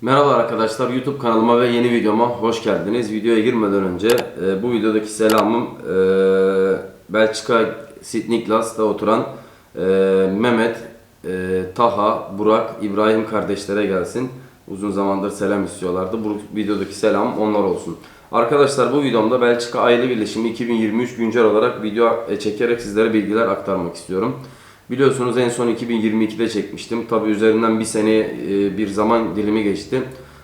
Merhaba arkadaşlar YouTube kanalıma ve yeni videoma hoş geldiniz. Videoya girmeden önce e, bu videodaki selamım e, Belçika Sydney Glas'ta oturan e, Mehmet, e, Taha, Burak, İbrahim kardeşlere gelsin. Uzun zamandır selam istiyorlardı. Bu videodaki selam onlar olsun. Arkadaşlar bu videomda Belçika Aile Birleşimi 2023 güncel olarak video e, çekerek sizlere bilgiler aktarmak istiyorum. Biliyorsunuz en son 2022'de çekmiştim. Tabi üzerinden bir sene e, bir zaman dilimi geçti.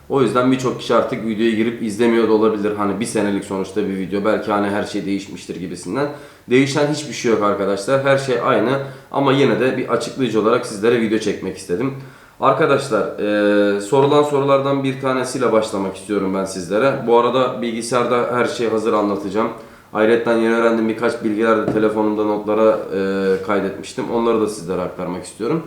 O yüzden birçok kişi artık videoya girip izlemiyor da olabilir. Hani bir senelik sonuçta bir video. Belki hani her şey değişmiştir gibisinden. Değişen hiçbir şey yok arkadaşlar. Her şey aynı. Ama yine de bir açıklayıcı olarak sizlere video çekmek istedim. Arkadaşlar e, sorulan sorulardan bir tanesiyle başlamak istiyorum ben sizlere. Bu arada bilgisayarda her şeyi hazır anlatacağım. Ayrıca yeni öğrendiğim birkaç bilgiler de telefonumda notlara e, kaydetmiştim. Onları da sizlere aktarmak istiyorum.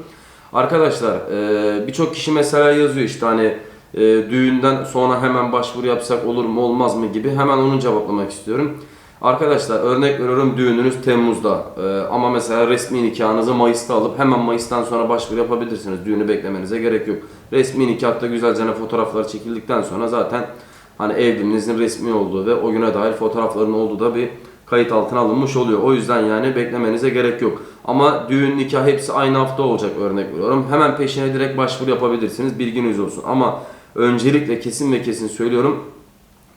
Arkadaşlar e, birçok kişi mesela yazıyor işte hani e, düğünden sonra hemen başvuru yapsak olur mu olmaz mı gibi hemen onu cevaplamak istiyorum. Arkadaşlar örnek veriyorum düğününüz Temmuz'da e, ama mesela resmi nikahınızı Mayıs'ta alıp hemen Mayıs'tan sonra başvuru yapabilirsiniz. Düğünü beklemenize gerek yok. Resmi nikahta güzelce fotoğraflar çekildikten sonra zaten hani evliliğinizin resmi olduğu ve o güne dair fotoğrafların olduğu da bir kayıt altına alınmış oluyor. O yüzden yani beklemenize gerek yok. Ama düğün, nikah hepsi aynı hafta olacak örnek veriyorum. Hemen peşine direkt başvuru yapabilirsiniz. Bilginiz olsun. Ama öncelikle kesin ve kesin söylüyorum.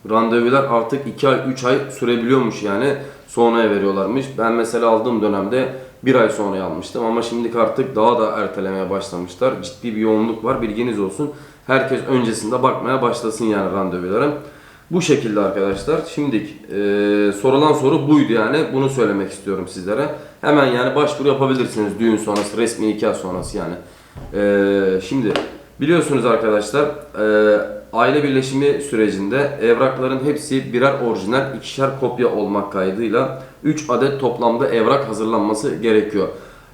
Randevular artık 2 ay 3 ay sürebiliyormuş yani sonraya veriyorlarmış. Ben mesela aldığım dönemde bir ay sonra almıştım ama şimdi artık daha da ertelemeye başlamışlar. Ciddi bir yoğunluk var bilginiz olsun. Herkes öncesinde bakmaya başlasın yani randevulara. Bu şekilde arkadaşlar. Şimdi e, sorulan soru buydu yani. Bunu söylemek istiyorum sizlere. Hemen yani başvuru yapabilirsiniz düğün sonrası, resmi nikah sonrası yani. E, şimdi biliyorsunuz arkadaşlar e, aile birleşimi sürecinde evrakların hepsi birer orijinal, ikişer kopya olmak kaydıyla 3 adet toplamda evrak hazırlanması gerekiyor.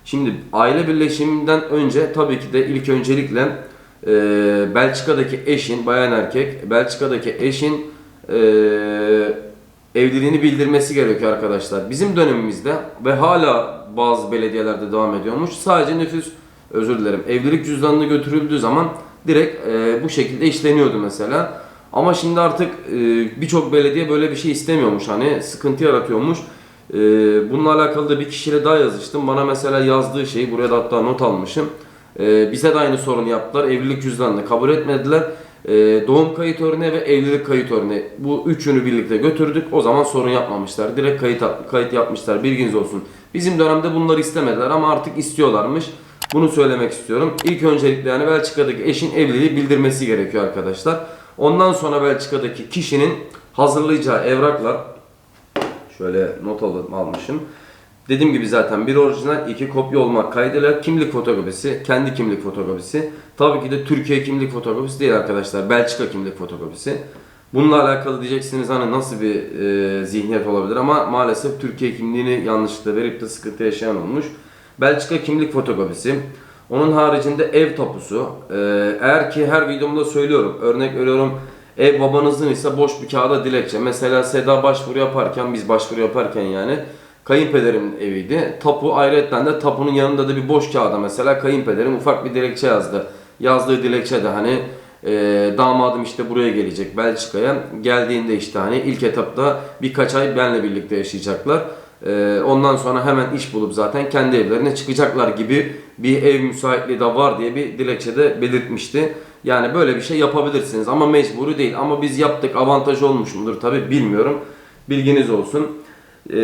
Şimdi aile birleşiminden önce tabii ki de ilk öncelikle e, Belçika'daki eşin, bayan erkek, Belçika'daki eşin e, evliliğini bildirmesi gerekiyor arkadaşlar. Bizim dönemimizde ve hala bazı belediyelerde devam ediyormuş. Sadece nüfus, özür dilerim, evlilik cüzdanını götürüldüğü zaman direkt e, bu şekilde işleniyordu mesela. Ama şimdi artık e, birçok belediye böyle bir şey istemiyormuş. Hani sıkıntı yaratıyormuş. E, bununla alakalı da bir kişiyle daha yazıştım. Bana mesela yazdığı şeyi buraya da hatta not almışım. E, bize de aynı sorunu yaptılar. Evlilik cüzdanını kabul etmediler. E, doğum kayıt örneği ve evlilik kayıt örneği. Bu üçünü birlikte götürdük. O zaman sorun yapmamışlar. Direkt kayıt, kayıt yapmışlar. Bilginiz olsun. Bizim dönemde bunları istemediler ama artık istiyorlarmış. Bunu söylemek istiyorum. İlk öncelikle yani Belçika'daki eşin evliliği bildirmesi gerekiyor arkadaşlar. Ondan sonra Belçika'daki kişinin hazırlayacağı evraklar şöyle not alıp almışım. Dediğim gibi zaten bir orijinal iki kopya olmak kaydıyla kimlik fotokopisi, kendi kimlik fotokopisi. Tabii ki de Türkiye kimlik fotokopisi değil arkadaşlar. Belçika kimlik fotokopisi. Bununla alakalı diyeceksiniz hani nasıl bir e, zihniyet olabilir ama maalesef Türkiye kimliğini yanlışlıkla verip de sıkıntı yaşayan olmuş. Belçika kimlik fotokopisi. Onun haricinde ev tapusu. Ee, eğer ki her videomda söylüyorum. Örnek veriyorum ev babanızın ise boş bir kağıda dilekçe. Mesela Seda başvuru yaparken biz başvuru yaparken yani kayınpederimin eviydi. Tapu ayrıca de tapunun yanında da bir boş kağıda mesela kayınpederim ufak bir dilekçe yazdı. Yazdığı dilekçe de hani e, damadım işte buraya gelecek Belçika'ya. Geldiğinde işte hani ilk etapta birkaç ay benle birlikte yaşayacaklar. Ee, ondan sonra hemen iş bulup zaten kendi evlerine çıkacaklar gibi bir ev müsaitliği de var diye bir dilekçede belirtmişti. Yani böyle bir şey yapabilirsiniz ama mecburi değil. Ama biz yaptık avantaj olmuş mudur tabi bilmiyorum. Bilginiz olsun. Ee,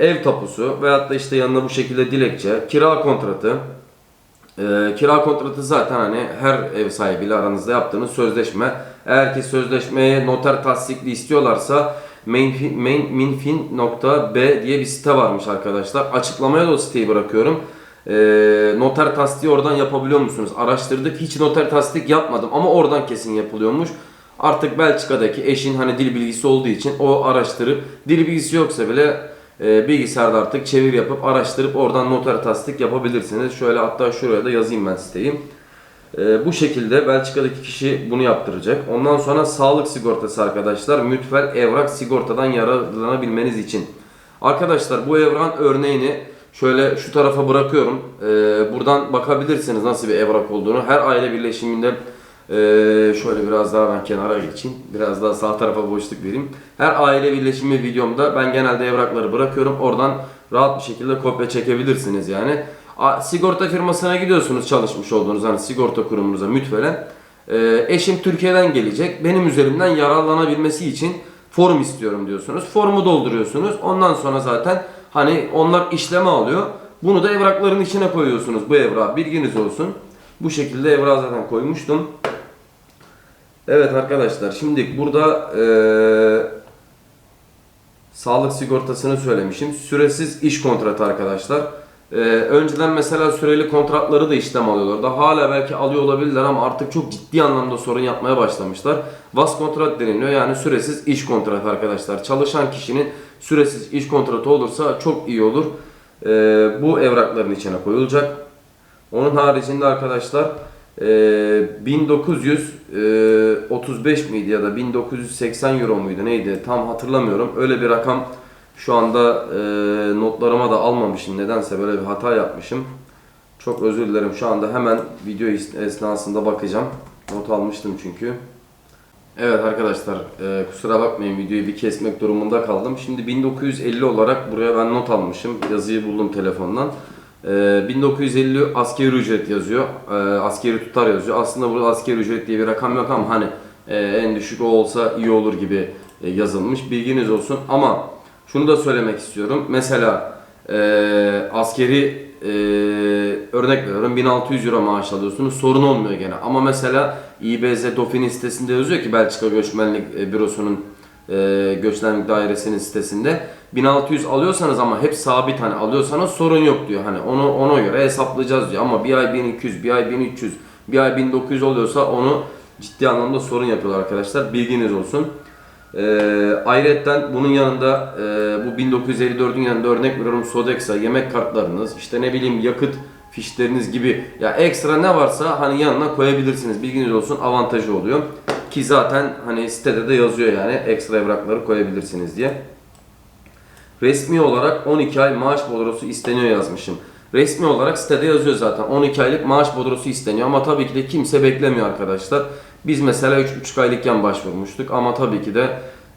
ev tapusu veyahut da işte yanına bu şekilde dilekçe, kira kontratı. Ee, kira kontratı zaten hani her ev sahibiyle aranızda yaptığınız sözleşme. Eğer ki sözleşmeye noter tasdikli istiyorlarsa Mainfin- main- minfin.b diye bir site varmış arkadaşlar. Açıklamaya da o siteyi bırakıyorum. Ee, noter tasdiği oradan yapabiliyor musunuz? Araştırdık. Hiç noter tasdik yapmadım ama oradan kesin yapılıyormuş. Artık Belçika'daki eşin hani dil bilgisi olduğu için o araştırıp dil bilgisi yoksa bile e, bilgisayarda artık çevir yapıp araştırıp oradan noter tasdik yapabilirsiniz. Şöyle hatta şuraya da yazayım ben siteyi. Ee, bu şekilde Belçika'daki kişi bunu yaptıracak. Ondan sonra sağlık sigortası arkadaşlar. Mütfel evrak sigortadan yararlanabilmeniz için. Arkadaşlar bu evran örneğini şöyle şu tarafa bırakıyorum. Ee, buradan bakabilirsiniz nasıl bir evrak olduğunu. Her aile birleşiminde Ee, şöyle biraz daha ben kenara geçeyim. Biraz daha sağ tarafa boşluk vereyim. Her aile birleşimi videomda ben genelde evrakları bırakıyorum. Oradan rahat bir şekilde kopya çekebilirsiniz yani. Sigorta firmasına gidiyorsunuz çalışmış olduğunuz hani sigorta kurumunuza mütveren. Ee, eşim Türkiye'den gelecek. Benim üzerimden yararlanabilmesi için form istiyorum diyorsunuz. Formu dolduruyorsunuz. Ondan sonra zaten hani onlar işleme alıyor. Bunu da evrakların içine koyuyorsunuz bu evrağı. Bilginiz olsun. Bu şekilde evrağı zaten koymuştum. Evet arkadaşlar şimdi burada eee, sağlık sigortasını söylemişim. Süresiz iş kontratı arkadaşlar. Eee, önceden mesela süreli kontratları da işlem alıyorlardı. Hala belki alıyor olabilirler ama artık çok ciddi anlamda sorun yapmaya başlamışlar. VAS kontrat deniliyor yani süresiz iş kontratı arkadaşlar. Çalışan kişinin süresiz iş kontratı olursa çok iyi olur. Eee, bu evrakların içine koyulacak. Onun haricinde arkadaşlar eee 1935 miydi ya da 1980 euro muydu neydi tam hatırlamıyorum. Öyle bir rakam şu anda eee, notlarıma da almamışım. Nedense böyle bir hata yapmışım. Çok özür dilerim. Şu anda hemen video es- esnasında bakacağım. Not almıştım çünkü. Evet arkadaşlar e, kusura bakmayın videoyu bir kesmek durumunda kaldım. Şimdi 1950 olarak buraya ben not almışım. Yazıyı buldum telefondan. E, 1950 askeri ücret yazıyor. E, askeri tutar yazıyor. Aslında burada askeri ücret diye bir rakam yok ama hani e, en düşük o olsa iyi olur gibi e, yazılmış. Bilginiz olsun ama şunu da söylemek istiyorum. Mesela e, askeri e, örnek veriyorum 1600 euro maaş alıyorsunuz sorun olmuyor gene ama mesela İBZ Dofin sitesinde yazıyor ki Belçika Göçmenlik e, Bürosu'nun e, Göçmenlik Dairesi'nin sitesinde 1600 alıyorsanız ama hep sabit hani alıyorsanız sorun yok diyor hani onu ona göre hesaplayacağız diyor ama bir ay 1200 bir ay 1300 bir ay 1900 oluyorsa onu ciddi anlamda sorun yapıyorlar arkadaşlar bilginiz olsun. Ee, ayrıca bunun yanında e, bu 1954'ün yanında örnek veriyorum Sodex'a yemek kartlarınız işte ne bileyim yakıt fişleriniz gibi ya ekstra ne varsa hani yanına koyabilirsiniz bilginiz olsun avantajı oluyor ki zaten hani sitede de yazıyor yani ekstra evrakları koyabilirsiniz diye. Resmi olarak 12 ay maaş bodrosu isteniyor yazmışım. Resmi olarak sitede yazıyor zaten 12 aylık maaş bodrosu isteniyor ama tabii ki de kimse beklemiyor arkadaşlar. Biz mesela 3,5 aylıkken başvurmuştuk ama tabii ki de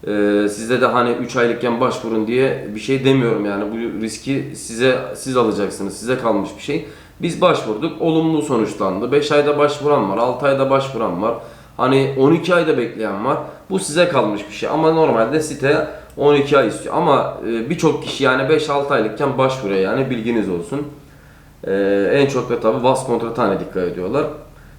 e, sizde de hani 3 aylıkken başvurun diye bir şey demiyorum yani bu riski size siz alacaksınız size kalmış bir şey. Biz başvurduk olumlu sonuçlandı 5 ayda başvuran var 6 ayda başvuran var hani 12 ayda bekleyen var bu size kalmış bir şey ama normalde site 12 ay istiyor ama e, birçok kişi yani 5-6 aylıkken başvuruyor yani bilginiz olsun. Ee, en çok da tabi VAS kontratına dikkat ediyorlar.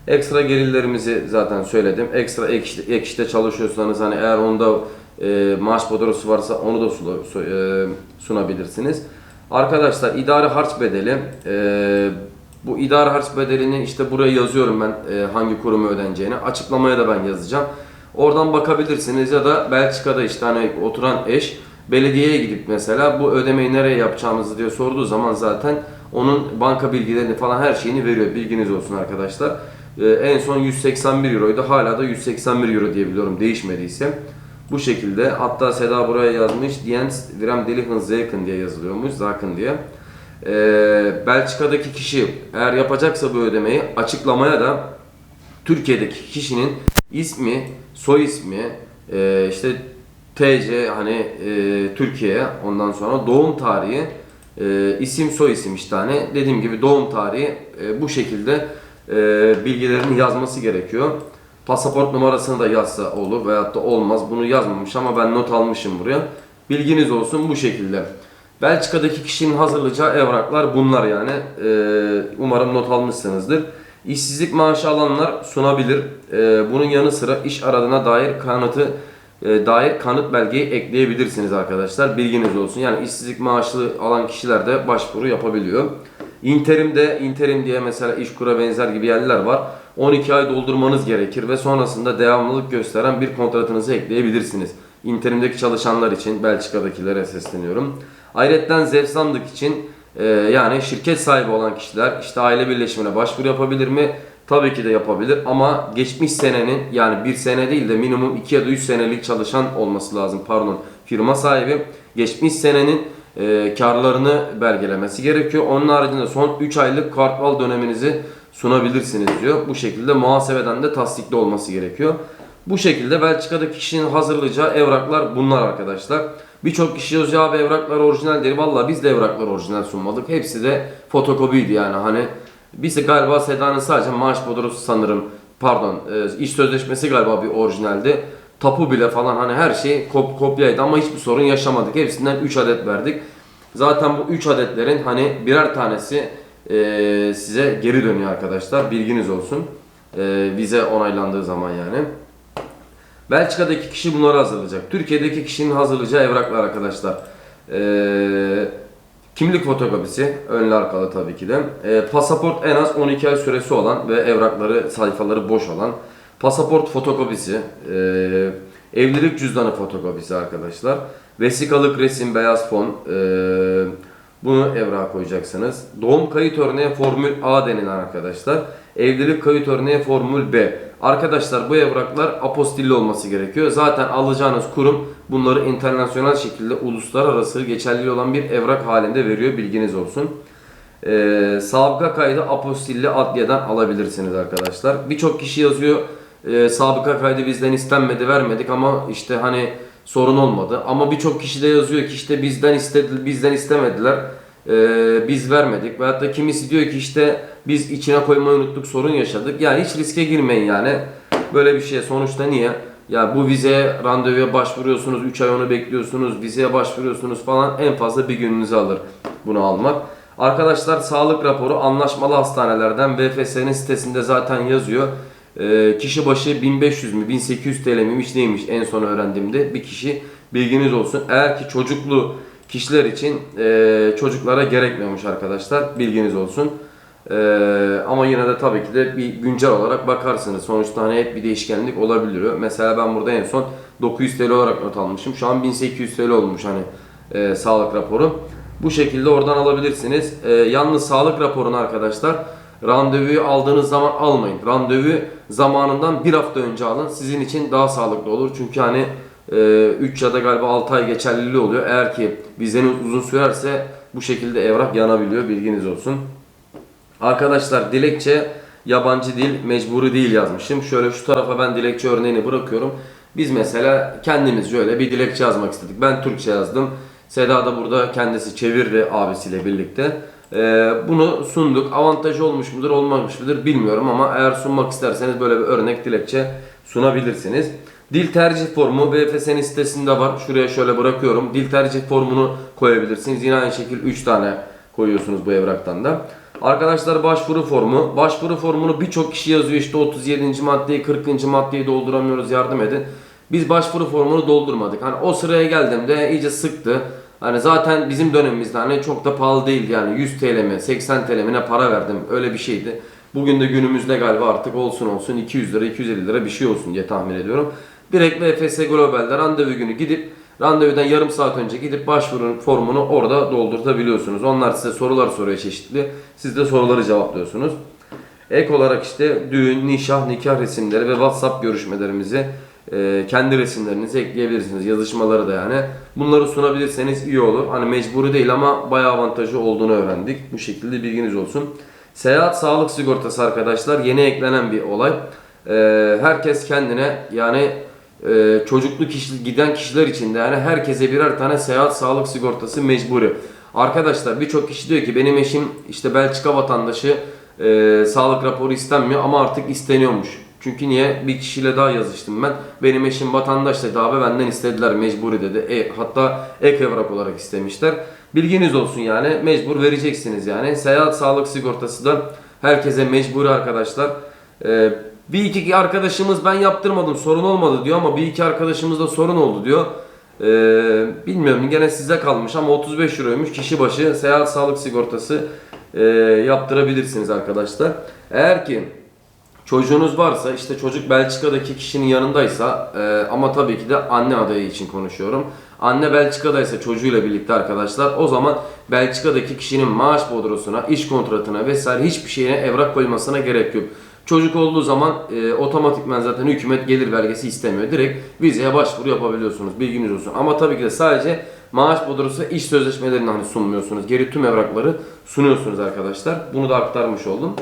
Ekstra gelirlerimizi zaten söyledim. Ekstra ek işte, ek işte çalışıyorsanız hani eğer onda e, maaş bodrosu varsa onu da sula- su- e, sunabilirsiniz. Arkadaşlar idari harç bedeli e, bu idari harç bedelini işte buraya yazıyorum ben e, hangi kuruma ödeneceğini. Açıklamaya da ben yazacağım. Oradan bakabilirsiniz ya da Belçika'da işte hani oturan eş belediyeye gidip mesela bu ödemeyi nereye yapacağımızı diye sorduğu zaman zaten onun banka bilgilerini falan her şeyini veriyor. Bilginiz olsun arkadaşlar. Ee, en son 181 euroydu. Hala da 181 euro diye biliyorum değişmediyse. Bu şekilde. Hatta Seda buraya yazmış. Diens Viram Delihan Zeyken diye yazılıyormuş. Zakın diye. Ee, Belçika'daki kişi eğer yapacaksa bu ödemeyi açıklamaya da Türkiye'deki kişinin ismi, soy ismi, e, işte TC hani e, Türkiye, ondan sonra doğum tarihi, e, isim soy isim işte hani dediğim gibi doğum tarihi e, bu şekilde e, bilgilerini yazması gerekiyor. Pasaport numarasını da yazsa olur veyahut da olmaz. Bunu yazmamış ama ben not almışım buraya. Bilginiz olsun bu şekilde. Belçika'daki kişinin hazırlayacağı evraklar bunlar yani. E, umarım not almışsınızdır. İşsizlik maaşı alanlar sunabilir. E, bunun yanı sıra iş aradığına dair kanıtı e, dair kanıt belgeyi ekleyebilirsiniz arkadaşlar. Bilginiz olsun. Yani işsizlik maaşı alan kişiler de başvuru yapabiliyor. Interim'de interim diye mesela işkura benzer gibi yerler var. 12 ay doldurmanız gerekir ve sonrasında devamlılık gösteren bir kontratınızı ekleyebilirsiniz. Interim'deki çalışanlar için Belçika'dakilere sesleniyorum. Ayrıca zevzamlık için e, yani şirket sahibi olan kişiler işte aile birleşimine başvuru yapabilir mi? Tabii ki de yapabilir ama geçmiş senenin yani bir sene değil de minimum 2 ya da 3 senelik çalışan olması lazım pardon firma sahibi geçmiş senenin e, karlarını belgelemesi gerekiyor. Onun haricinde son 3 aylık kartval döneminizi sunabilirsiniz diyor. Bu şekilde muhasebeden de tasdikli olması gerekiyor. Bu şekilde Belçika'daki kişinin hazırlayacağı evraklar bunlar arkadaşlar. Birçok kişi yazıyor abi evraklar orijinal değil. Valla biz de evraklar orijinal sunmadık. Hepsi de fotokopiydi yani hani. Biz de galiba Seda'nın sadece maaş bodrosu sanırım. Pardon e, iş sözleşmesi galiba bir orijinaldi. Tapu bile falan hani her şey kop kopyaydı ama hiçbir sorun yaşamadık. Hepsinden 3 adet verdik. Zaten bu 3 adetlerin hani birer tanesi e, size geri dönüyor arkadaşlar. Bilginiz olsun. E, vize onaylandığı zaman yani. Belçika'daki kişi bunları hazırlayacak. Türkiye'deki kişinin hazırlayacağı evraklar arkadaşlar. Ee, kimlik fotokopisi, önlü arkalı tabii ki de. Ee, pasaport en az 12 ay süresi olan ve evrakları, sayfaları boş olan. Pasaport fotokopisi, ee, evlilik cüzdanı fotokopisi arkadaşlar. Vesikalık resim, beyaz fon, ee, bunu evrağa koyacaksınız. Doğum kayıt örneği Formül A denilen arkadaşlar. Evlilik kayıt örneği Formül B. Arkadaşlar bu evraklar apostilli olması gerekiyor. Zaten alacağınız kurum bunları internasyonel şekilde uluslararası geçerli olan bir evrak halinde veriyor. Bilginiz olsun. Ee, sabıka kaydı apostilli adliyeden alabilirsiniz arkadaşlar. Birçok kişi yazıyor e, sabıka kaydı bizden istenmedi vermedik ama işte hani sorun olmadı. Ama birçok kişi de yazıyor ki işte bizden istedi, bizden istemediler. Ee, biz vermedik. Veyahut da kimisi diyor ki işte biz içine koymayı unuttuk sorun yaşadık. Yani hiç riske girmeyin yani. Böyle bir şey sonuçta niye? Ya bu vizeye randevuya başvuruyorsunuz, 3 ay onu bekliyorsunuz, vizeye başvuruyorsunuz falan en fazla bir gününüzü alır bunu almak. Arkadaşlar sağlık raporu anlaşmalı hastanelerden VFS'nin sitesinde zaten yazıyor. Ee, kişi başı 1500 mü 1800 TL miymiş neymiş en son öğrendiğimde bir kişi bilginiz olsun. Eğer ki çocuklu kişiler için e, çocuklara gerekmiyormuş arkadaşlar bilginiz olsun. E, ama yine de tabii ki de bir güncel olarak bakarsınız. Sonuçta hani hep bir değişkenlik olabiliyor. Mesela ben burada en son 900 TL olarak not almışım. Şu an 1800 TL olmuş hani e, sağlık raporu. Bu şekilde oradan alabilirsiniz. E, yalnız sağlık raporunu arkadaşlar randevuyu aldığınız zaman almayın. Randevu zamanından bir hafta önce alın. Sizin için daha sağlıklı olur. Çünkü hani 3 ya da galiba 6 ay geçerliliği oluyor. Eğer ki vizeniz uzun sürerse bu şekilde evrak yanabiliyor. Bilginiz olsun. Arkadaşlar dilekçe yabancı dil mecburi değil yazmışım. Şöyle şu tarafa ben dilekçe örneğini bırakıyorum. Biz mesela kendimiz şöyle bir dilekçe yazmak istedik. Ben Türkçe yazdım. Seda da burada kendisi çevirdi abisiyle birlikte. Ee, bunu sunduk. Avantajı olmuş mudur olmamış mıdır bilmiyorum ama eğer sunmak isterseniz böyle bir örnek dilekçe sunabilirsiniz. Dil tercih formu VFS'nin sitesinde var. Şuraya şöyle bırakıyorum. Dil tercih formunu koyabilirsiniz. Yine aynı şekilde 3 tane koyuyorsunuz bu evraktan da. Arkadaşlar başvuru formu. Başvuru formunu birçok kişi yazıyor işte 37. maddeyi 40. maddeyi dolduramıyoruz yardım edin. Biz başvuru formunu doldurmadık. Hani o sıraya geldiğimde iyice sıktı. Hani zaten bizim dönemimizde hani çok da pahalı değildi yani 100 TL mi 80 TL mi ne para verdim öyle bir şeydi. Bugün de günümüzde galiba artık olsun olsun 200 lira 250 lira bir şey olsun diye tahmin ediyorum. Direkt VFS Global'de randevu günü gidip randevudan yarım saat önce gidip başvurun formunu orada doldurtabiliyorsunuz. Onlar size sorular soruyor çeşitli. Siz de soruları cevaplıyorsunuz. Ek olarak işte düğün, nişah, nikah resimleri ve WhatsApp görüşmelerimizi e, kendi resimlerinizi ekleyebilirsiniz. Yazışmaları da yani. Bunları sunabilirseniz iyi olur. Hani mecburi değil ama bayağı avantajı olduğunu öğrendik. Bu şekilde bilginiz olsun. Seyahat sağlık sigortası arkadaşlar yeni eklenen bir olay. E, herkes kendine yani e, çocuklu kişi, giden kişiler için de yani herkese birer tane seyahat sağlık sigortası mecburi. Arkadaşlar birçok kişi diyor ki benim eşim işte Belçika vatandaşı e, sağlık raporu istenmiyor ama artık isteniyormuş. Çünkü niye? Bir kişiyle daha yazıştım ben. Benim eşim vatandaş dedi abi benden istediler mecburi dedi. E, hatta ek evrak olarak istemişler. Bilginiz olsun yani mecbur vereceksiniz yani. Seyahat sağlık sigortası da herkese mecburi arkadaşlar. E, bir iki arkadaşımız ben yaptırmadım sorun olmadı diyor ama bir iki arkadaşımızda sorun oldu diyor. Ee, bilmiyorum gene size kalmış ama 35 euroymuş kişi başı seyahat sağlık sigortası e, yaptırabilirsiniz arkadaşlar. Eğer ki çocuğunuz varsa işte çocuk Belçika'daki kişinin yanındaysa e, ama tabii ki de anne adayı için konuşuyorum. Anne Belçika'daysa çocuğuyla birlikte arkadaşlar o zaman Belçika'daki kişinin maaş bodrosuna, iş kontratına vesaire hiçbir şeyine evrak koymasına gerek yok. Çocuk olduğu zaman e, otomatikman zaten hükümet gelir belgesi istemiyor. Direkt vizeye başvuru yapabiliyorsunuz. Bilginiz olsun. Ama tabii ki de sadece maaş bodrosu iş sözleşmelerini hani sunmuyorsunuz. Geri tüm evrakları sunuyorsunuz arkadaşlar. Bunu da aktarmış oldum.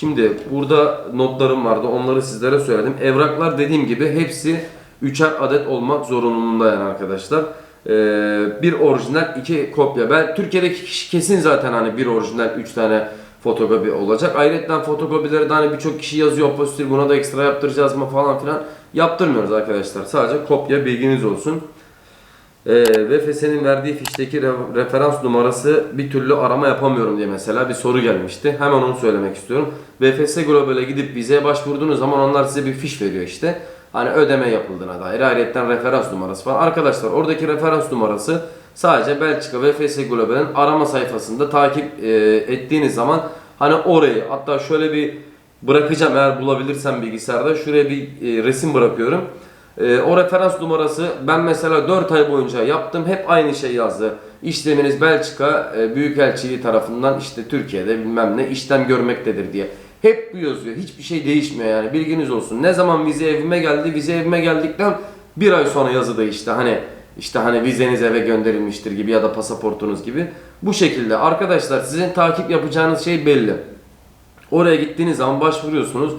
Şimdi burada notlarım vardı. Onları sizlere söyledim. Evraklar dediğim gibi hepsi üçer adet olmak zorunluluğunda yani arkadaşlar. Ee, bir orijinal, iki kopya. Ben Türkiye'deki kişi kesin zaten hani bir orijinal, üç tane fotokopi olacak. Ayrıca fotokopileri de hani birçok kişi yazıyor apostil buna da ekstra yaptıracağız mı falan filan. Yaptırmıyoruz arkadaşlar. Sadece kopya bilginiz olsun. Ee, VFS'nin verdiği fişteki re- referans numarası bir türlü arama yapamıyorum diye mesela bir soru gelmişti. Hemen onu söylemek istiyorum. VFS Global'e gidip vizeye başvurduğunuz zaman onlar size bir fiş veriyor işte. Hani ödeme yapıldığına dair ayrıca referans numarası falan. Arkadaşlar oradaki referans numarası sadece Belçika VFS Global'in arama sayfasında takip e, ettiğiniz zaman hani orayı hatta şöyle bir bırakacağım eğer bulabilirsem bilgisayarda şuraya bir e, resim bırakıyorum. Ee, o referans numarası ben mesela 4 ay boyunca yaptım hep aynı şey yazdı. İşleminiz Belçika e, Büyükelçiliği tarafından işte Türkiye'de bilmem ne işlem görmektedir diye. Hep bu yazıyor. Hiçbir şey değişmiyor yani bilginiz olsun. Ne zaman vize evime geldi vize evime geldikten bir ay sonra yazı değişti. Hani işte hani vizeniz eve gönderilmiştir gibi ya da pasaportunuz gibi. Bu şekilde arkadaşlar sizin takip yapacağınız şey belli. Oraya gittiğiniz zaman başvuruyorsunuz.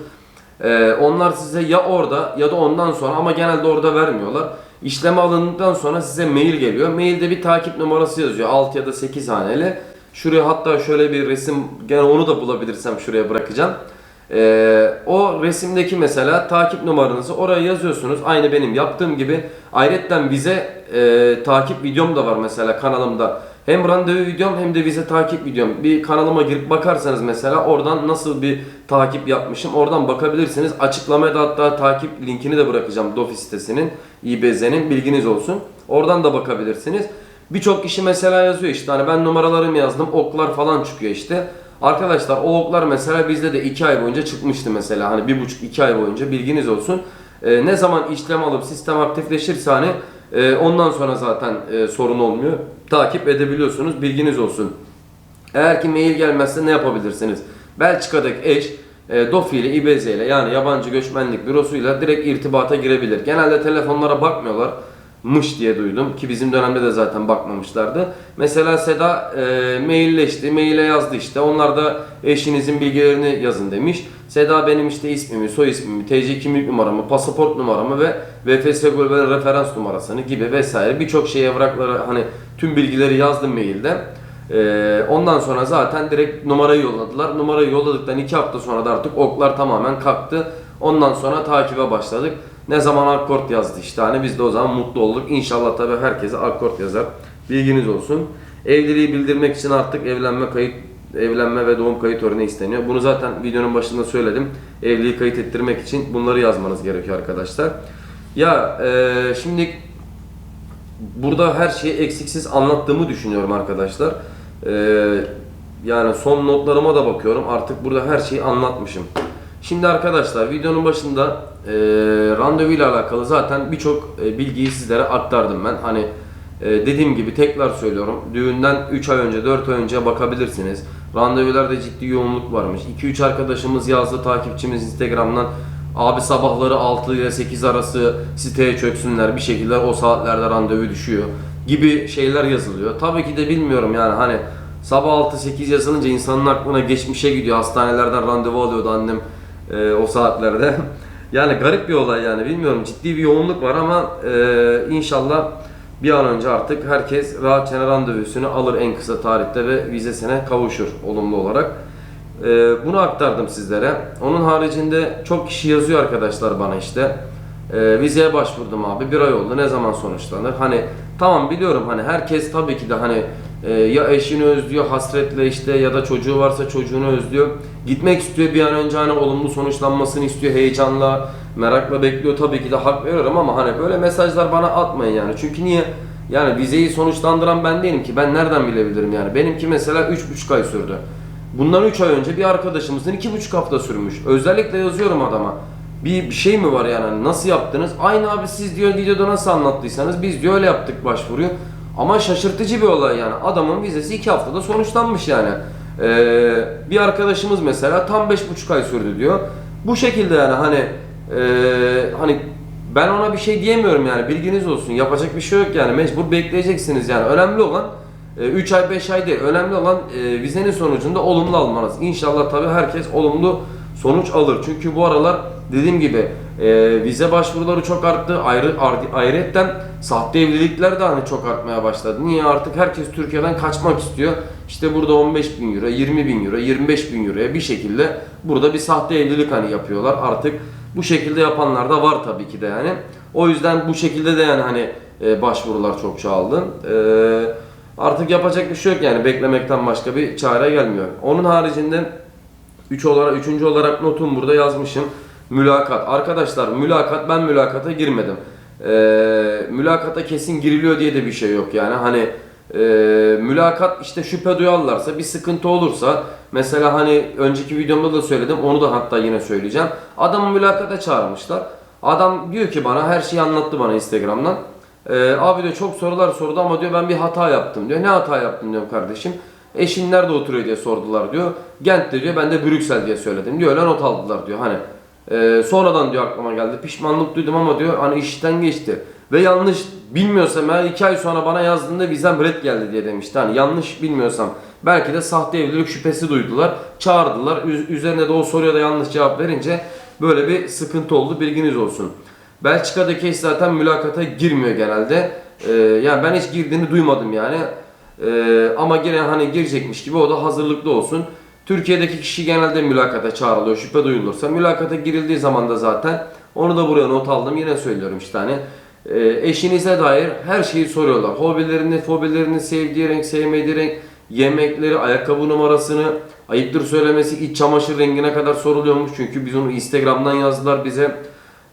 Ee, onlar size ya orada ya da ondan sonra ama genelde orada vermiyorlar. İşleme alındıktan sonra size mail geliyor. Mailde bir takip numarası yazıyor. 6 ya da 8 haneli. Şuraya hatta şöyle bir resim gene onu da bulabilirsem şuraya bırakacağım. Ee, o resimdeki mesela takip numaranızı oraya yazıyorsunuz. Aynı benim yaptığım gibi. Ayrıca vize e, takip videom da var mesela kanalımda. Hem randevu videom hem de vize takip videom. Bir kanalıma girip bakarsanız mesela oradan nasıl bir takip yapmışım oradan bakabilirsiniz. Açıklamaya da hatta takip linkini de bırakacağım Dofi sitesinin, İBZ'nin bilginiz olsun. Oradan da bakabilirsiniz. Birçok kişi mesela yazıyor işte hani ben numaralarımı yazdım oklar falan çıkıyor işte. Arkadaşlar o oklar mesela bizde de 2 ay boyunca çıkmıştı mesela hani 1,5-2 ay boyunca bilginiz olsun. Ee, ne zaman işlem alıp sistem aktifleşirse hani e, ondan sonra zaten e, sorun olmuyor. Takip edebiliyorsunuz bilginiz olsun. Eğer ki mail gelmezse ne yapabilirsiniz? Belçika'daki eş e, DOFİ ile İBZ ile yani yabancı göçmenlik bürosuyla direkt irtibata girebilir. Genelde telefonlara bakmıyorlar mış diye duydum ki bizim dönemde de zaten bakmamışlardı. Mesela Seda e, mailleşti, maile yazdı işte. Onlar da eşinizin bilgilerini yazın demiş. Seda benim işte ismimi, soy ismimi, TC kimlik numaramı, pasaport numaramı ve VFS Global referans numarasını gibi vesaire birçok şey evrakları hani tüm bilgileri yazdım mailde. Ee, ondan sonra zaten direkt numarayı yolladılar. Numarayı yolladıktan iki hafta sonra da artık oklar tamamen kalktı. Ondan sonra takibe başladık. Ne zaman akkord yazdı işte hani biz de o zaman mutlu olduk. İnşallah tabi herkese akkord yazar. Bilginiz olsun. Evliliği bildirmek için artık evlenme kayıt evlenme ve doğum kayıt örneği isteniyor. Bunu zaten videonun başında söyledim. Evliliği kayıt ettirmek için bunları yazmanız gerekiyor arkadaşlar. Ya e, şimdi burada her şeyi eksiksiz anlattığımı düşünüyorum arkadaşlar. Ee, yani son notlarıma da bakıyorum. Artık burada her şeyi anlatmışım. Şimdi arkadaşlar videonun başında e, randevu ile alakalı zaten birçok e, bilgiyi sizlere aktardım ben. Hani e, dediğim gibi tekrar söylüyorum. Düğünden 3 ay önce 4 ay önce bakabilirsiniz. Randevularda ciddi yoğunluk varmış. 2-3 arkadaşımız yazdı takipçimiz Instagram'dan. Abi sabahları 6 ile 8 arası siteye çöksünler bir şekilde o saatlerde randevu düşüyor gibi şeyler yazılıyor. Tabii ki de bilmiyorum yani hani sabah 6-8 yazılınca insanın aklına geçmişe gidiyor. Hastanelerden randevu alıyordu annem e, o saatlerde. yani garip bir olay yani bilmiyorum ciddi bir yoğunluk var ama e, inşallah bir an önce artık herkes rahatça randevusunu alır en kısa tarihte ve vizesine kavuşur olumlu olarak. Ee, bunu aktardım sizlere. Onun haricinde çok kişi yazıyor arkadaşlar bana işte. Ee, vizeye başvurdum abi bir ay oldu ne zaman sonuçlanır? Hani tamam biliyorum hani herkes tabii ki de hani e, ya eşini özlüyor hasretle işte ya da çocuğu varsa çocuğunu özlüyor. Gitmek istiyor bir an önce hani olumlu sonuçlanmasını istiyor heyecanla, merakla bekliyor tabii ki de hak veriyorum ama hani böyle mesajlar bana atmayın yani. Çünkü niye? Yani vizeyi sonuçlandıran ben değilim ki. Ben nereden bilebilirim yani? Benimki mesela 3,5 ay sürdü. Bundan 3 ay önce bir arkadaşımızın 2,5 hafta sürmüş. Özellikle yazıyorum adama. Bir, bir şey mi var yani? Hani Nasıl yaptınız? Aynı abi siz diyor videoda nasıl anlattıysanız biz diyor öyle yaptık başvuruyu. Ama şaşırtıcı bir olay yani. Adamın vizesi 2 haftada sonuçlanmış yani. Ee, bir arkadaşımız mesela tam 5,5 ay sürdü diyor. Bu şekilde yani hani ee, hani ben ona bir şey diyemiyorum yani bilginiz olsun. Yapacak bir şey yok yani mecbur bekleyeceksiniz yani. Önemli olan 3 ay 5 ay değil. Önemli olan e, vizenin sonucunda olumlu almanız. İnşallah tabii herkes olumlu sonuç alır. Çünkü bu aralar dediğim gibi e, vize başvuruları çok arttı. Ayrı ar- ayrıyetten sahte evlilikler de hani çok artmaya başladı. Niye artık herkes Türkiye'den kaçmak istiyor. İşte burada 15 bin euro, 20 bin euro, 25 bin euroya bir şekilde burada bir sahte evlilik hani yapıyorlar. Artık bu şekilde yapanlar da var tabii ki de yani. O yüzden bu şekilde de yani hani e, başvurular çok çoğaldı. E, artık yapacak bir şey yok yani beklemekten başka bir çare gelmiyor. Onun haricinde 3 olarak üçüncü olarak notum burada yazmışım. Mülakat. Arkadaşlar mülakat ben mülakata girmedim. Ee, mülakata kesin giriliyor diye de bir şey yok yani. Hani e, mülakat işte şüphe duyarlarsa bir sıkıntı olursa mesela hani önceki videomda da söyledim onu da hatta yine söyleyeceğim. Adamı mülakata çağırmışlar. Adam diyor ki bana her şeyi anlattı bana Instagram'dan. Ee, abi diyor çok sorular sordu ama diyor ben bir hata yaptım diyor. Ne hata yaptın diyorum kardeşim. Eşin nerede oturuyor diye sordular diyor. Gent'te diyor ben de Brüksel diye söyledim diyor. Öyle not aldılar diyor hani. Ee, sonradan diyor aklıma geldi. Pişmanlık duydum ama diyor hani işten geçti. Ve yanlış bilmiyorsam eğer iki ay sonra bana yazdığında vizem red geldi diye demişti. Hani yanlış bilmiyorsam belki de sahte evlilik şüphesi duydular. Çağırdılar. Üz- üzerine de o soruya da yanlış cevap verince böyle bir sıkıntı oldu. Bilginiz olsun. Belçika'daki eş zaten mülakata girmiyor genelde. Ee, yani ben hiç girdiğini duymadım yani. Ee, ama gene hani girecekmiş gibi o da hazırlıklı olsun. Türkiye'deki kişi genelde mülakata çağrılıyor şüphe duyulursa. Mülakata girildiği zaman da zaten onu da buraya not aldım yine söylüyorum işte hani. Ee, eşinize dair her şeyi soruyorlar. Hobilerini, fobilerini, sevdiği renk, sevmediği renk, yemekleri, ayakkabı numarasını, ayıptır söylemesi iç çamaşır rengine kadar soruluyormuş. Çünkü biz onu Instagram'dan yazdılar bize.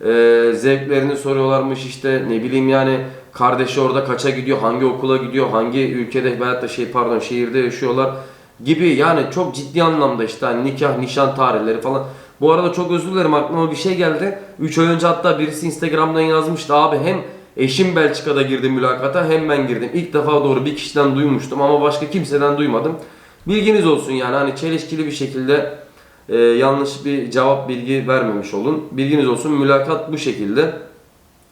Ee, zevklerini soruyorlarmış işte ne bileyim yani kardeşi orada kaça gidiyor, hangi okula gidiyor, hangi ülkede veyahut da şey pardon şehirde yaşıyorlar gibi yani çok ciddi anlamda işte hani nikah, nişan tarihleri falan. Bu arada çok özür dilerim aklıma bir şey geldi. 3 ay önce hatta birisi Instagram'dan yazmıştı abi hem eşim Belçika'da girdi mülakata hem ben girdim. İlk defa doğru bir kişiden duymuştum ama başka kimseden duymadım. Bilginiz olsun yani hani çelişkili bir şekilde e, yanlış bir cevap bilgi vermemiş olun. Bilginiz olsun mülakat bu şekilde.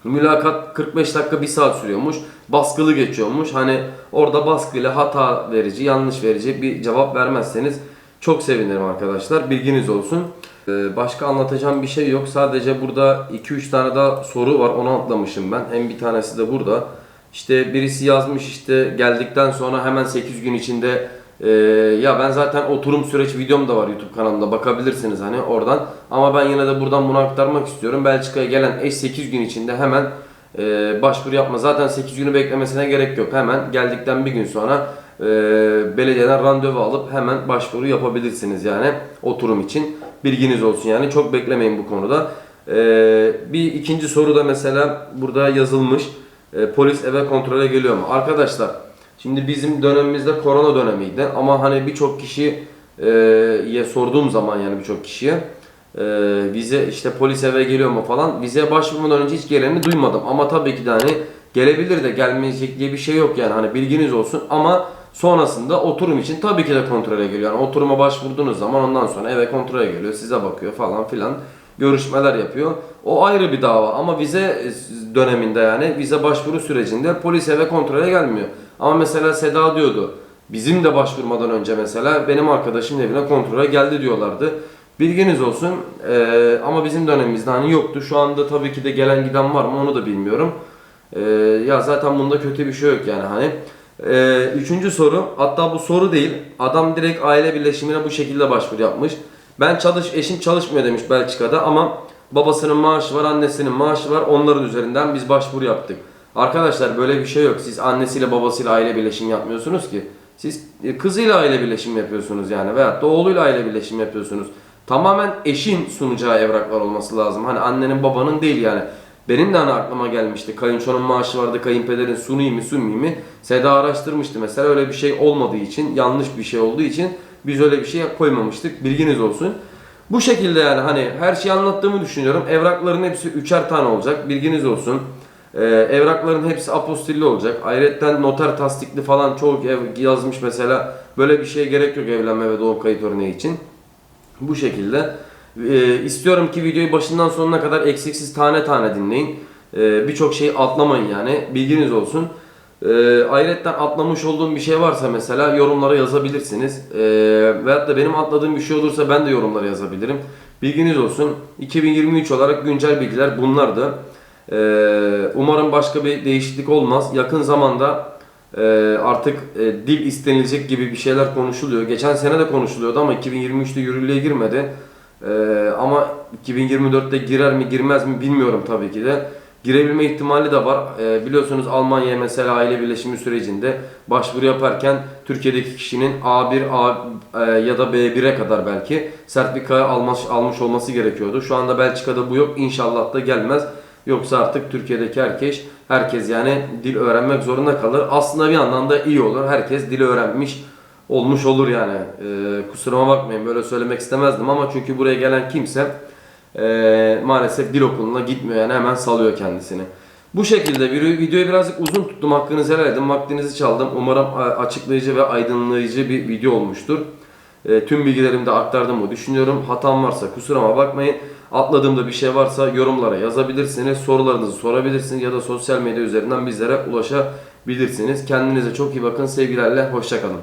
Mülakat 45 dakika 1 saat sürüyormuş. Baskılı geçiyormuş. Hani orada baskıyla hata verici, yanlış verici bir cevap vermezseniz çok sevinirim arkadaşlar. Bilginiz olsun. Ee, Başka anlatacağım bir şey yok. Sadece burada 2-3 tane daha soru var. Onu atlamışım ben. Hem bir tanesi de burada. İşte birisi yazmış işte geldikten sonra hemen 8 gün içinde ee, ya ben zaten oturum süreç videom da var YouTube kanalımda bakabilirsiniz hani oradan. Ama ben yine de buradan bunu aktarmak istiyorum. Belçika'ya gelen eş 8 gün içinde hemen e, başvuru yapma. Zaten 8 günü beklemesine gerek yok. Hemen geldikten bir gün sonra e, belediyeden randevu alıp hemen başvuru yapabilirsiniz yani oturum için. Bilginiz olsun yani çok beklemeyin bu konuda. E, bir ikinci soru da mesela burada yazılmış. E, polis eve kontrole geliyor mu? Arkadaşlar Şimdi bizim dönemimizde korona dönemiydi ama hani birçok kişiye sorduğum zaman yani birçok kişiye e, vize işte polis eve geliyor mu falan vizeye başvurmadan önce hiç geleni duymadım ama tabii ki de hani gelebilir de gelmeyecek diye bir şey yok yani hani bilginiz olsun ama sonrasında oturum için tabii ki de kontrole geliyor. Yani oturuma başvurduğunuz zaman ondan sonra eve kontrole geliyor size bakıyor falan filan görüşmeler yapıyor. O ayrı bir dava ama vize döneminde yani vize başvuru sürecinde polis eve kontrole gelmiyor. Ama mesela Seda diyordu. Bizim de başvurmadan önce mesela benim arkadaşımın evine kontrole geldi diyorlardı. Bilginiz olsun. Ee, ama bizim dönemimizde hani yoktu. Şu anda tabii ki de gelen giden var mı onu da bilmiyorum. Ee, ya zaten bunda kötü bir şey yok yani hani. Ee, üçüncü soru. Hatta bu soru değil. Adam direkt aile birleşimine bu şekilde başvuru yapmış. Ben çalış, eşim çalışmıyor demiş Belçika'da ama babasının maaşı var, annesinin maaşı var. Onların üzerinden biz başvuru yaptık. Arkadaşlar böyle bir şey yok. Siz annesiyle babasıyla aile birleşimi yapmıyorsunuz ki. Siz e, kızıyla aile birleşimi yapıyorsunuz yani veyahut da oğluyla aile birleşimi yapıyorsunuz. Tamamen eşin sunacağı evraklar olması lazım. Hani annenin babanın değil yani. Benim de hani aklıma gelmişti. Kayınçonun maaşı vardı, kayınpederin sunayım mı sunmayayım mı? Seda araştırmıştı mesela öyle bir şey olmadığı için, yanlış bir şey olduğu için biz öyle bir şey koymamıştık. Bilginiz olsun. Bu şekilde yani hani her şeyi anlattığımı düşünüyorum. Evrakların hepsi üçer tane olacak. Bilginiz olsun. Ee, evrakların hepsi apostilli olacak. Ayrıca noter tasdikli falan çoğu ev yazmış mesela. Böyle bir şeye gerek yok evlenme ve doğum kayıt örneği için. Bu şekilde. Ee, istiyorum ki videoyu başından sonuna kadar eksiksiz tane tane dinleyin. Ee, Birçok şeyi atlamayın yani. Bilginiz olsun. Ee, ayrıca atlamış olduğum bir şey varsa mesela yorumlara yazabilirsiniz. Ee, veyahut da benim atladığım bir şey olursa ben de yorumlara yazabilirim. Bilginiz olsun. 2023 olarak güncel bilgiler bunlardı. Ee, umarım başka bir değişiklik olmaz. Yakın zamanda e, artık e, dil istenilecek gibi bir şeyler konuşuluyor. Geçen sene de konuşuluyordu ama 2023'te yürürlüğe girmedi. Ee, ama 2024'te girer mi girmez mi bilmiyorum tabii ki de. Girebilme ihtimali de var. Ee, biliyorsunuz Almanya mesela aile birleşimi sürecinde başvuru yaparken Türkiye'deki kişinin A1 A e, ya da B1'e kadar belki sertifika almış, almış olması gerekiyordu. Şu anda Belçika'da bu yok. İnşallah da gelmez. Yoksa artık Türkiye'deki herkes herkes yani dil öğrenmek zorunda kalır. Aslında bir yandan da iyi olur. Herkes dili öğrenmiş olmuş olur yani. Ee, kusuruma bakmayın böyle söylemek istemezdim ama çünkü buraya gelen kimse ee, maalesef dil okuluna gitmiyor yani hemen salıyor kendisini. Bu şekilde bir videoyu birazcık uzun tuttum. Hakkınızı helal edin. Vaktinizi çaldım. Umarım a- açıklayıcı ve aydınlayıcı bir video olmuştur. Ee, tüm bilgilerimi de aktardım düşünüyorum. Hatam varsa kusuruma bakmayın. Atladığımda bir şey varsa yorumlara yazabilirsiniz. Sorularınızı sorabilirsiniz ya da sosyal medya üzerinden bizlere ulaşabilirsiniz. Kendinize çok iyi bakın. Sevgilerle hoşçakalın.